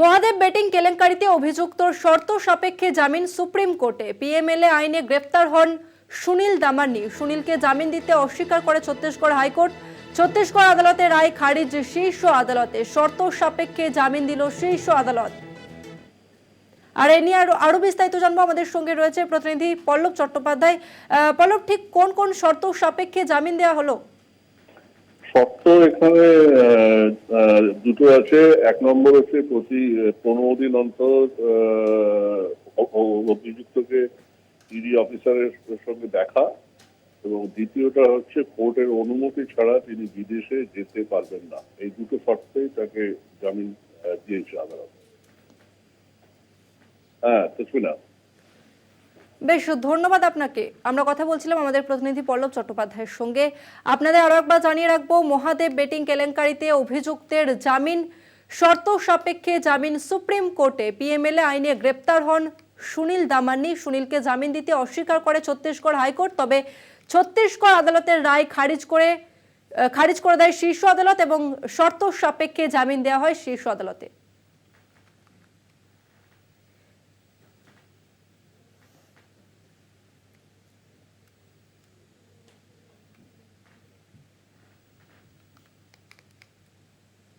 Mahadev betting কেলেঙ্কারিতে অভিযুক্ত শর্ত সাপেক্ষে জামিন সুপ্রিম কোর্টে। পিএমএলএ আইনে গ্রেপ্তার হন সুনীল দামানি। সুনীলকে জামিন দিতে অস্বীকার করে ছত্তিশগড় হাইকোর্ট। ছত্তিশগড় আদালতের রায় খারিজ শীর্ষ আদালতে। শর্ত সাপেক্ষে জামিন দিল শীর্ষ আদালত। আর এ নিয়ে আরও আরও বিস্তারিত জানব আমাদের সঙ্গে রয়েছে প্রতিনিধি পল্লব চট্টোপাধ্যায়। পল্লব, ঠিক কোন কোন শর্ত সাপেক্ষে জামিন দেওয়া হলো? শর্ত এখানে দুটো আছে, এক নম্বর হচ্ছে প্রতি পনেরো দিন অন্তর অভিযুক্তকে ইডি অফিসারের সঙ্গে দেখা এবং দ্বিতীয়টা হচ্ছে কোর্টের অনুমতি ছাড়া তিনি বিদেশে যেতে পারবেন না। এই দুটো শর্তেই তাকে জামিন দিয়েছে আদালত। হ্যাঁ না বেশ, ধন্যবাদ আপনাকে। আমরা কথা বলছিলাম আমাদের প্রতিনিধি পল্লব চট্টোপাধ্যায়ের সঙ্গে। আপনাদের আরও একবার জানিয়ে রাখব, মহাদেব বেটিং কেলেঙ্কারিতে অভিযুক্তের জামিন, শর্ত সাপেক্ষে জামিন সুপ্রিম কোর্টে। পিএমএলএ আইনে গ্রেপ্তার হন সুনীল দামানি। সুনীলকে জামিন দিতে অস্বীকার করে ছত্তিশগড় হাইকোর্ট, তবে ছত্তিশগড় আদালতের রায় খারিজ করে খারিজ করে দেয় শীর্ষ আদালত এবং শর্ত সাপেক্ষে জামিন দেওয়া হয় শীর্ষ আদালতে।